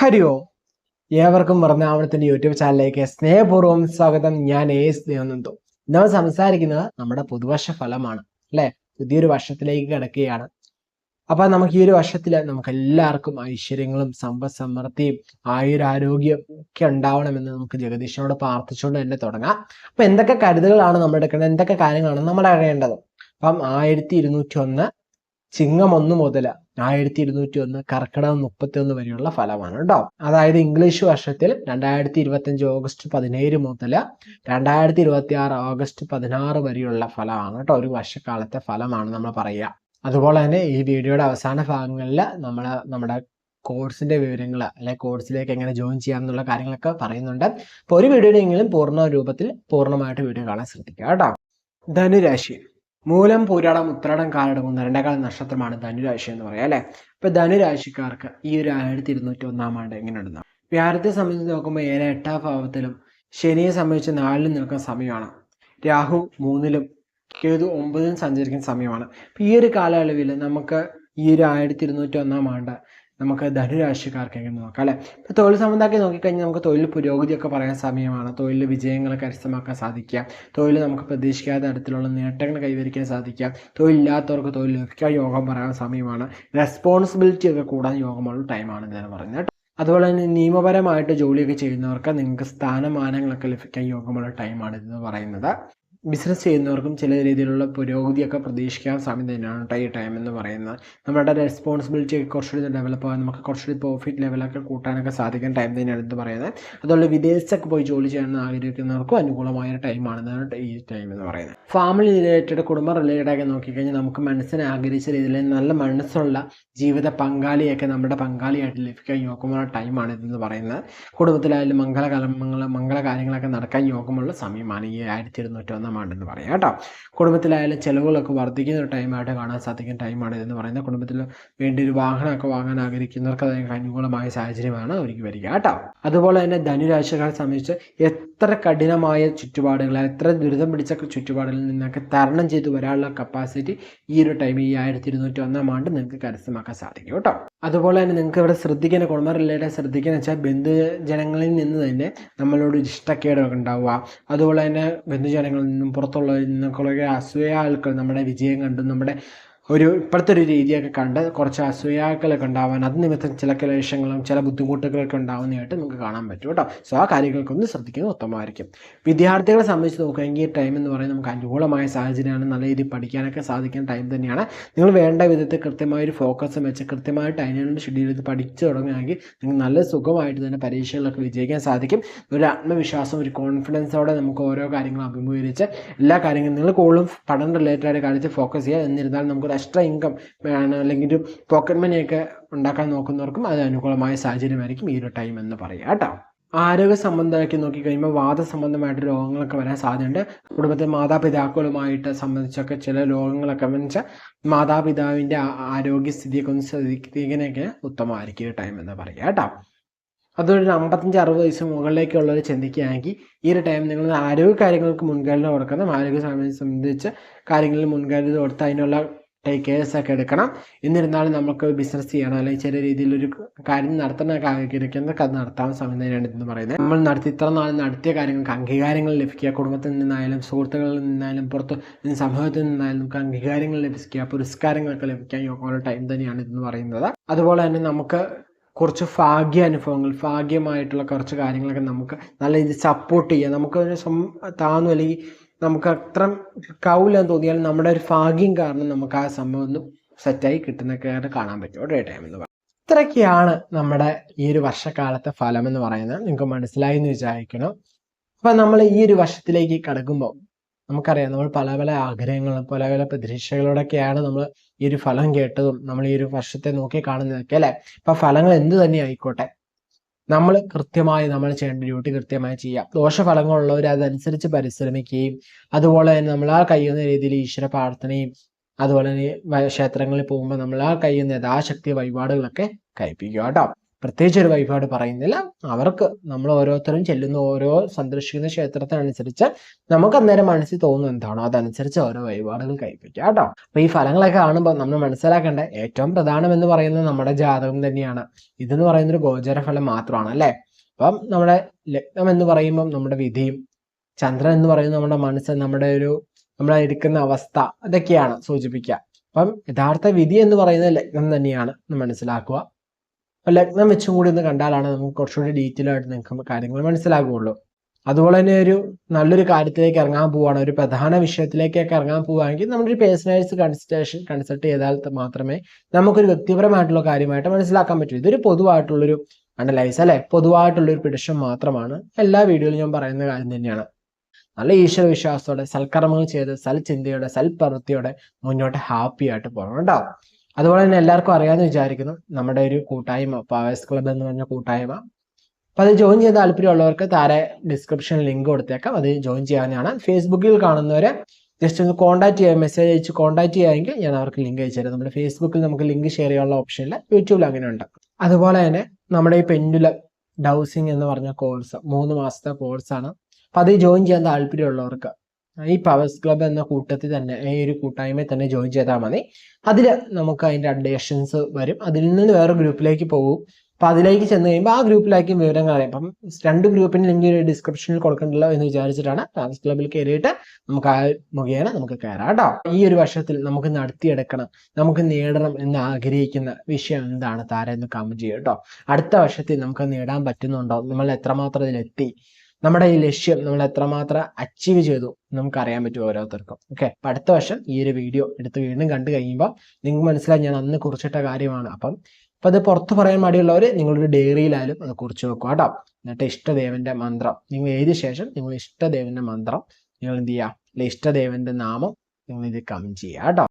ഹരി ഓം ഏവർക്കും വർണാവണത്തിന്റെ യൂട്യൂബ് ചാനലിലേക്ക് സ്നേഹപൂർവം സ്വാഗതം. ഞാൻ എസ് ദേവനന്ദു നമ്മൾ സംസാരിക്കുന്നത് നമ്മുടെ പുതുവർഷ ഫലമാണ് അല്ലെ? പുതിയൊരു വർഷത്തിലേക്ക് കിടക്കുകയാണ്. അപ്പൊ നമുക്ക് ഈ ഒരു വർഷത്തിൽ നമുക്ക് എല്ലാവർക്കും ഐശ്വര്യങ്ങളും സമ്പദ് സമൃദ്ധിയും ആയുരാരോഗ്യം ഒക്കെ ഉണ്ടാവണമെന്ന് നമുക്ക് ജഗദീശനോട് പ്രാർത്ഥിച്ചുകൊണ്ട് തന്നെ തുടങ്ങാം. അപ്പൊ എന്തൊക്കെ കരുതലുകളാണ് നമ്മൾ എടുക്കേണ്ടത് എന്തൊക്കെ കാര്യങ്ങളാണ് നമ്മൾ അറിയേണ്ടത് അപ്പം ആയിരത്തി ഇരുന്നൂറ്റി ഒന്ന് ചിങ്ങം ഒന്ന് മുതൽ ആയിരത്തി ഇരുന്നൂറ്റി ഒന്ന് കർക്കിടകം മുപ്പത്തി ഒന്ന് വരെയുള്ള ഫലമാണ് കേട്ടോ. അതായത് ഇംഗ്ലീഷ് വർഷത്തിൽ രണ്ടായിരത്തി ഇരുപത്തി അഞ്ച് ഓഗസ്റ്റ് പതിനേഴ് മുതൽ രണ്ടായിരത്തി ഇരുപത്തി ആറ് ഓഗസ്റ്റ് പതിനാറ് വരെയുള്ള ഫലമാണ് കേട്ടോ. ഒരു വർഷക്കാലത്തെ ഫലമാണ് നമ്മൾ പറയുക. അതുപോലെ തന്നെ ഈ വീഡിയോയുടെ അവസാന ഭാഗങ്ങളിൽ നമ്മൾ നമ്മുടെ കോഴ്സിന്റെ വിവരങ്ങൾ അല്ലെ കോഴ്സിലേക്ക് എങ്ങനെ ജോയിൻ ചെയ്യാം എന്നുള്ള കാര്യങ്ങളൊക്കെ പറയുന്നുണ്ട്. അപ്പോൾ ഒരു വീഡിയോയിലെങ്കിലും പൂർണ രൂപത്തിൽ പൂർണമായിട്ട് വീഡിയോ കാണാൻ ശ്രദ്ധിക്കുക കേട്ടോ. ധനുരാശി. മൂലം പൂരാടം ഉത്രാടം കാലടങ്ങുന്ന രണ്ടേകാല നക്ഷത്രമാണ് ധനുരാശി എന്ന് പറയാം അല്ലെ? ഇപ്പൊ ധനുരാശിക്കാർക്ക് ഈ ഒരു ആയിരത്തി ഇരുന്നൂറ്റി ഒന്നാം ആണ്ട് എങ്ങനെയുണ്ടെന്ന് വ്യാഴത്തെ സംബന്ധിച്ച് നോക്കുമ്പോൾ ഏറെ എട്ടാം ഭാവത്തിലും ശനിയെ സംബന്ധിച്ച് നാലിലും നിൽക്കുന്ന സമയമാണ്. രാഹു മൂന്നിലും കേതു ഒമ്പതിലും സഞ്ചരിക്കുന്ന സമയമാണ്. ഈ ഒരു കാലയളവിൽ നമുക്ക് ഈ ഒരു ആയിരത്തി ഇരുന്നൂറ്റി ഒന്നാം ആണ്ട് നമുക്ക് ധനുരാശിക്കാർക്ക് എങ്ങനെ നോക്കാം അല്ലെ? ഇപ്പൊ തൊഴിൽ സംബന്ധമാക്കി നോക്കിക്കഴിഞ്ഞാൽ നമുക്ക് തൊഴിൽ പുരോഗതിയൊക്കെ പറയാൻ സമയമാണ്. തൊഴിൽ വിജയങ്ങൾ കരസ്ഥമാക്കാൻ സാധിക്കുക. തൊഴിൽ നമുക്ക് പ്രതീക്ഷിക്കാത്ത തരത്തിലുള്ള നേട്ടങ്ങൾ കൈവരിക്കാൻ സാധിക്കുക. തൊഴിലില്ലാത്തവർക്ക് തൊഴിൽ ലഭിക്കാൻ യോഗം പറയാൻ സമയമാണ്. റെസ്പോൺസിബിലിറ്റി ഒക്കെ കൂടാൻ യോഗമുള്ള ടൈമാണ് ഇതെന്ന് പറഞ്ഞത് അതുപോലെ തന്നെ നിയമപരമായിട്ട് ജോലിയൊക്കെ ചെയ്യുന്നവർക്ക് നിങ്ങൾക്ക് സ്ഥാനമാനങ്ങളൊക്കെ ലഭിക്കാൻ യോഗമുള്ള ടൈമാണ് ഇതെന്ന് പറയുന്നത്. ബിസിനസ് ചെയ്യുന്നവർക്കും ചില രീതിയിലുള്ള പുരോഗതിയൊക്കെ പ്രതീക്ഷിക്കാൻ സാധ്യത തന്നെയാണ് ടൈ ടൈം എന്ന് പറയുന്നത്. നമ്മുടെ റെസ്പോൺസിബിലിറ്റി കുറച്ചുകൂടി ഡെവലപ്പ് ആകാൻ നമുക്ക് കുറച്ചുകൂടി പ്രോഫിറ്റ് ലെവലൊക്കെ കൂട്ടാനൊക്കെ സാധിക്കാൻ ടൈം തന്നെയാണ് എന്ന് പറയുന്നത്. അതുപോലെ വിദേശത്തൊക്കെ പോയി ജോലി ചെയ്യാൻ ആഗ്രഹിക്കുന്നവർക്കും അനുകൂലമായ ടൈമാണ് ഈ ടൈം എന്ന് പറയുന്നത്. ഫാമിലി റിലേറ്റഡ് കുടുംബ റിലേറ്റഡ് ഒക്കെ നോക്കിക്കഴിഞ്ഞാൽ നമുക്ക് മനസ്സിനെ ആഗ്രഹിച്ച രീതിയിൽ നല്ല മനസ്സുള്ള ജീവിത പങ്കാളിയൊക്കെ നമ്മുടെ പങ്കാളിയായിട്ട് ലഭിക്കാൻ യോഗമുള്ള ടൈമാണ് ഇതെന്ന് പറയുന്നത്. കുടുംബത്തിലായാലും മംഗളകലമങ്ങൾ മംഗള കാര്യങ്ങളൊക്കെ നടക്കാൻ യോഗമുള്ള സമയമാണ് ഈ ആയിരത്തി ഇരുന്നൂറ്റി ഒന്നാം ആണ്ടെന്ന് പറയാം കേട്ടോ. കുടുംബത്തിലായാലും ചിലവുകളൊക്കെ വർദ്ധിക്കുന്ന ഒരു ടൈമായിട്ട് കാണാൻ സാധിക്കുന്ന ടൈമാണ് ഇതെന്ന് പറയുന്നത്. കുടുംബത്തിൽ വേണ്ടി ഒരു വാഹനമൊക്കെ വാങ്ങാൻ ആഗ്രഹിക്കുന്നവർക്ക് അതിന് അനുകൂലമായ സാഹചര്യമാണ് അവർക്ക് വരിക കേട്ടോ. അതുപോലെ തന്നെ ധനുരാശിക്കാരെ സംബന്ധിച്ച് എത്ര കഠിനമായ ചുറ്റുപാടുകൾ എത്ര ദുരിതം പിടിച്ച ചുറ്റുപാടുകളിൽ നിന്നൊക്കെ തരണം ചെയ്ത് വരാനുള്ള കപ്പാസിറ്റി ഈ ഒരു ടൈം ഈ ആയിരത്തി ഇരുന്നൂറ്റി ഒന്നാം ആണ്ട് നിങ്ങൾക്ക് കരസ്ഥമാക്കാൻ സാധിക്കും കേട്ടോ. അതുപോലെ തന്നെ നിങ്ങൾക്ക് ഇവിടെ ശ്രദ്ധിക്കുന്ന കുടുംബ റിലേറ്റഡ് ശ്രദ്ധിക്കുന്ന വെച്ചാൽ ബന്ധുജനങ്ങളിൽ നിന്ന് തന്നെ നമ്മളോട് ഇഷ്ടക്കേട് ഉണ്ടാവുക. അതുപോലെ തന്നെ ബന്ധുജനങ്ങളിൽ നിന്നും പുറത്തുള്ളവരിൽ നിന്നൊക്കെ അസൂയ ആൾക്കാർ നമ്മുടെ വിജയം കണ്ടും നമ്മുടെ ഒരു ഇപ്പോഴത്തെ ഒരു രീതിയൊക്കെ കണ്ട് കുറച്ച് അസൂയാക്കളൊക്കെ ഉണ്ടാവാൻ അത് നിമിത്തം ചില ക്ലേശങ്ങളും ചില ബുദ്ധിമുട്ടുകളൊക്കെ ഉണ്ടാവുന്നതായിട്ട് നമുക്ക് കാണാൻ പറ്റും കേട്ടോ. സോ ആ കാര്യങ്ങൾക്കൊന്ന് ശ്രദ്ധിക്കുന്നത് ഉത്തമമായിരിക്കും. വിദ്യാർത്ഥികളെ സംബന്ധിച്ച് നോക്കുകയെങ്കിൽ ഈ ടൈം എന്ന് പറയുന്നത് നമുക്ക് അനുകൂലമായ സാഹചര്യമാണ്. നല്ല രീതിയിൽ പഠിക്കാനൊക്കെ സാധിക്കുന്ന ടൈം തന്നെയാണ്. നിങ്ങൾ വേണ്ട വിധത്തിൽ കൃത്യമായ ഒരു ഫോക്കസ് വെച്ച് കൃത്യമായിട്ട് അതിനുള്ള ഷെഡ്യൂൾ ചെയ്ത് പഠിച്ചു തുടങ്ങുകയാണെങ്കിൽ നിങ്ങൾക്ക് നല്ല സുഖമായിട്ട് തന്നെ പരീക്ഷകളിലൊക്കെ വിജയിക്കാൻ സാധിക്കും. ഒരു ആത്മവിശ്വാസം ഒരു കോൺഫിഡൻസോടെ നമുക്ക് ഓരോ കാര്യങ്ങളും അഭിമുഖീകരിച്ച് എല്ലാ കാര്യങ്ങളും നിങ്ങൾ കൂടുതലും പഠനം റിലേറ്റഡ് കാര്യത്തിൽ ഫോക്കസ് ചെയ്യുക. എന്നിരുന്നാൽ നമുക്ക് എക്സ്ട്രാ ഇൻകം അല്ലെങ്കിൽ ഒരു പോക്കറ്റ് മണിയൊക്കെ ഉണ്ടാക്കാൻ നോക്കുന്നവർക്കും അത് അനുകൂലമായ സാഹചര്യമായിരിക്കും ഈ ഒരു ടൈം എന്ന് പറയുക കേട്ടോ. ആരോഗ്യ സംബന്ധമാക്കി നോക്കിക്കഴിയുമ്പോൾ വാദസംബന്ധമായിട്ട് രോഗങ്ങളൊക്കെ വരാൻ സാധ്യതയുണ്ട്. കുടുംബത്തിൽ മാതാപിതാക്കളുമായിട്ട് സംബന്ധിച്ചൊക്കെ ചില രോഗങ്ങളൊക്കെ വെച്ചാൽ മാതാപിതാവിന്റെ ആരോഗ്യസ്ഥിതിയൊക്കെ ഒന്ന് ശ്രദ്ധിക്കുന്നതിനൊക്കെ ഉത്തമമായിരിക്കും ടൈം എന്ന് പറയുക കേട്ടോ. അതൊരു അമ്പത്തഞ്ച് അറുപത് വയസ്സ് മുകളിലേക്കുള്ളവർ ചിന്തിക്കുകയാണെങ്കിൽ ഈ ഒരു ടൈം നിങ്ങൾ ആരോഗ്യ കാര്യങ്ങൾക്ക് മുൻഗണന കൊടുക്കണം. ആരോഗ്യ സംബന്ധിച്ച് കാര്യങ്ങളിൽ മുൻഗണന കൊടുത്ത് അതിനുള്ള ഒക്കെ എടുക്കണം. എന്നിരുന്നാലും നമുക്ക് ബിസിനസ് ചെയ്യണം. അല്ലെങ്കിൽ ചെറിയ രീതിയിലൊരു കാര്യം നടത്തണമൊക്കെ ആഗ്രഹിക്കുന്നതൊക്കെ അത് നടത്താൻ സമയം എന്ന് പറയുന്നത്. നമ്മൾ നടത്തി ഇത്ര നാൾ നടത്തിയ കാര്യങ്ങൾക്ക് അംഗീകാരങ്ങൾ ലഭിക്കുക. കുടുംബത്തിൽ നിന്നായാലും സുഹൃത്തുക്കളിൽ നിന്നായാലും പുറത്ത് സമൂഹത്തിൽ നിന്നായാലും നമുക്ക് അംഗീകാരങ്ങൾ ലഭിക്കുക. പുരസ്കാരങ്ങളൊക്കെ ലഭിക്കാൻ യോഗയുടെ ടൈം തന്നെയാണ് ഇതെന്ന് പറയുന്നത്. അതുപോലെ തന്നെ നമുക്ക് കുറച്ച് ഭാഗ്യ അനുഭവങ്ങൾ ഭാഗ്യമായിട്ടുള്ള കുറച്ച് കാര്യങ്ങളൊക്കെ നമുക്ക് നല്ല രീതിയിൽ സപ്പോർട്ട് ചെയ്യുക നമുക്ക് താന്നു അല്ലെങ്കിൽ നമുക്ക് അത്ര കൗലെന്ന് തോന്നിയാൽ നമ്മുടെ ഒരു ഭാഗ്യം കാരണം നമുക്ക് ആ സംഭവം ഒന്ന് സെറ്റായി കിട്ടുന്നൊക്കെ കാണാൻ പറ്റും. ഒരേ ടൈം എന്ന് പറയുന്നത് ഇത്രയൊക്കെയാണ് നമ്മുടെ ഈ ഒരു വർഷക്കാലത്തെ ഫലം എന്ന് പറയുന്നത്. നിങ്ങൾക്ക് മനസ്സിലായി എന്ന് വിചാരിക്കണം. അപ്പൊ നമ്മൾ ഈ ഒരു വർഷത്തിലേക്ക് കടക്കുമ്പോൾ നമുക്കറിയാം നമ്മൾ പല പല ആഗ്രഹങ്ങളും പല പല പ്രതീക്ഷകളോടൊക്കെയാണ് നമ്മൾ ഈ ഒരു ഫലം കേട്ടതും നമ്മൾ ഈ ഒരു വർഷത്തെ നോക്കി കാണുന്നതൊക്കെ അല്ലെ? അപ്പൊ ഫലങ്ങൾ എന്ത് തന്നെ ആയിക്കോട്ടെ. നമ്മൾ കൃത്യമായി നമ്മൾ ചെയ്യേണ്ട ഡ്യൂട്ടി കൃത്യമായി ചെയ്യാം. ദോഷഫലങ്ങളുള്ളവർ അതനുസരിച്ച് പരിശ്രമിക്കുകയും അതുപോലെ തന്നെ നമ്മൾ ആ കഴിയുന്ന രീതിയിൽ ഈശ്വര പ്രാർത്ഥനയും അതുപോലെ തന്നെ ക്ഷേത്രങ്ങളിൽ പോകുമ്പോൾ നമ്മൾ ആ കഴിയുന്ന യഥാശക്തി വഴിപാടുകളൊക്കെ കഴിപ്പിക്കുക കേട്ടോ. പ്രത്യേകിച്ച് ഒരു വഴിപാട് പറയുന്നില്ല. അവർക്ക് നമ്മൾ ഓരോരുത്തരും ചെല്ലുന്ന ഓരോ സന്ദർശിക്കുന്ന ക്ഷേത്രത്തിനനുസരിച്ച് നമുക്ക് അന്നേരം മനസ്സിൽ തോന്നുന്നു എന്താണോ അതനുസരിച്ച് ഓരോ വഴിപാടുകൾ കൈപ്പറ്റുക കേട്ടോ. അപ്പൊ ഈ ഫലങ്ങളൊക്കെ കാണുമ്പോൾ നമ്മൾ മനസ്സിലാക്കേണ്ട ഏറ്റവും പ്രധാനം എന്ന് പറയുന്നത് നമ്മുടെ ജാതകം തന്നെയാണ്. ഇതെന്ന് പറയുന്ന ഒരു ഗോചര ഫലം മാത്രമാണ് അല്ലെ? അപ്പം നമ്മുടെ ലഗ്നം എന്ന് പറയുമ്പോൾ നമ്മുടെ വിധിയും ചന്ദ്രൻ എന്ന് പറയുന്നത് നമ്മുടെ മനസ്സ് നമ്മുടെ ഒരു നമ്മളെ ഇരിക്കുന്ന അവസ്ഥ അതൊക്കെയാണ് സൂചിപ്പിക്കുക. അപ്പം യഥാർത്ഥ വിധി എന്ന് പറയുന്നത് ലഗ്നം തന്നെയാണ് മനസ്സിലാക്കുക. ലഗ്നം വെച്ചും കൂടി ഒന്ന് കണ്ടാലാണ് നമുക്ക് കുറച്ചുകൂടി ഡീറ്റെയിൽ ആയിട്ട് നിങ്ങൾക്ക് കാര്യങ്ങൾ മനസ്സിലാകുള്ളൂ. അതുപോലെ തന്നെ ഒരു നല്ലൊരു കാര്യത്തിലേക്ക് ഇറങ്ങാൻ പോവുകയാണ് ഒരു പ്രധാന വിഷയത്തിലേക്കൊക്കെ ഇറങ്ങാൻ പോവുകയാണെങ്കിൽ നമ്മുടെ ഒരു പേഴ്സണലൈസ് കൺസൾട്ടേഷൻ കൺസൾട്ട് ചെയ്താൽ മാത്രമേ നമുക്കൊരു വ്യക്തിപരമായിട്ടുള്ള കാര്യമായിട്ട് മനസ്സിലാക്കാൻ പറ്റൂ. ഇതൊരു പൊതുവായിട്ടുള്ളൊരു അനലൈസ് അല്ലെ? പൊതുവായിട്ടുള്ളൊരു പിടിഷൻ മാത്രമാണ്. എല്ലാ വീഡിയോയിലും ഞാൻ പറയുന്ന കാര്യം തന്നെയാണ്. നല്ല ഈശ്വര വിശ്വാസത്തോടെ സൽക്കർമ്മങ്ങൾ ചെയ്ത് സൽചിന്തയോടെ സൽപ്രവൃത്തിയോടെ മുന്നോട്ട് ഹാപ്പി ആയിട്ട് പോകണം കേട്ടോ. അതുപോലെ തന്നെ എല്ലാവർക്കും അറിയാമെന്ന് വിചാരിക്കുന്നു. നമ്മുടെ ഒരു കൂട്ടായ്മ പവേഴ്സ് ക്ലബ് എന്ന് പറഞ്ഞ കൂട്ടായ്മ. അപ്പോൾ അത് ജോയിൻ ചെയ്യാൻ താല്പര്യമുള്ളവർക്ക് താരെ ഡിസ്ക്രിപ്ഷൻ ലിങ്ക് കൊടുത്തേക്കാം. അത് ജോയിൻ ചെയ്യാനാണ്. ഫേസ്ബുക്കിൽ കാണുന്നവരെ ജസ്റ്റ് ഒന്ന് കോൺടാക്ട് ചെയ്യാൻ മെസ്സേജ് അയച്ച് കോൺടാക്ട് ചെയ്യാമെങ്കിൽ ഞാൻ അവർക്ക് ലിങ്ക് അയച്ചു തരാം. നമ്മുടെ ഫേസ്ബുക്കിൽ നമുക്ക് ലിങ്ക് ഷെയർ ചെയ്യാനുള്ള ഓപ്ഷനിൽ യൂട്യൂബിൽ അങ്ങനെ ഉണ്ട്. അതുപോലെ തന്നെ നമ്മുടെ ഈ പെൻഡുല ഡൗസിങ് എന്ന് പറഞ്ഞ കോഴ്സ് മൂന്ന് മാസത്തെ കോഴ്സാണ് അപ്പോൾ അത് ജോയിൻ ചെയ്യാൻ താല്പര്യമുള്ളവർക്ക് ഈ പവേഴ്സ് ക്ലബ് എന്ന കൂട്ടത്തിൽ തന്നെ ഈ ഒരു കൂട്ടായ്മയിൽ തന്നെ ജോയിൻ ചെയ്താൽ മതി. അതിൽ നമുക്ക് അതിന്റെ അപ്ഡേഷൻസ് വരും. അതിൽ നിന്ന് വേറെ ഗ്രൂപ്പിലേക്ക് പോകും. അപ്പം അതിലേക്ക് ചെന്ന് കഴിയുമ്പോൾ ആ ഗ്രൂപ്പിലേക്ക് വിവരങ്ങൾ അറിയാം. അപ്പം രണ്ട് ഗ്രൂപ്പിന് ലിങ്ക് ഡിസ്ക്രിപ്ഷനിൽ കൊടുക്കണ്ടല്ലോ എന്ന് വിചാരിച്ചിട്ടാണ് പവേഴ്സ് ക്ലബിൽ കയറിയിട്ട് നമുക്ക് ആ മുഖേന നമുക്ക് കയറാം കേട്ടോ. ഈ ഒരു വർഷത്തിൽ നമുക്ക് നടത്തിയെടുക്കണം നമുക്ക് നേടണം എന്ന് ആഗ്രഹിക്കുന്ന വിഷയം എന്താണ്? താരം എന്ന് കമന്റ് ചെയ്യുക കേട്ടോ. അടുത്ത വർഷത്തിൽ നമുക്ക് നേടാൻ പറ്റുന്നുണ്ടോ? നമ്മൾ എത്രമാത്രം ഇതിലെത്തി? നമ്മുടെ ഈ ലക്ഷ്യം നമ്മൾ എത്രമാത്രം അച്ചീവ് ചെയ്തു നമുക്ക് അറിയാൻ പറ്റും ഓരോരുത്തർക്കും. ഓക്കെ അപ്പൊ അടുത്ത വർഷം ഈ ഒരു വീഡിയോ എടുത്ത് വീണ്ടും കണ്ടു കഴിയുമ്പോൾ നിങ്ങൾക്ക് മനസ്സിലായി ഞാൻ അന്ന് കുറിച്ചിട്ട കാര്യമാണ്. അപ്പം അപ്പൊ അത് പുറത്ത് പറയാൻ മടിയുള്ളവർ നിങ്ങളൊരു ഡയറിയിലായാലും അത് കുറിച്ച് വെക്കുക കേട്ടോ. എന്നിട്ട് ഇഷ്ടദേവന്റെ മന്ത്രം. നിങ്ങൾ എഴുതിയ ശേഷം നിങ്ങൾ ഇഷ്ടദേവന്റെ മന്ത്രം നിങ്ങൾ എന്ത് ചെയ്യുക? ഇഷ്ടദേവന്റെ നാമം നിങ്ങൾ ഇത് കമന്റ് ചെയ്യുക കേട്ടോ.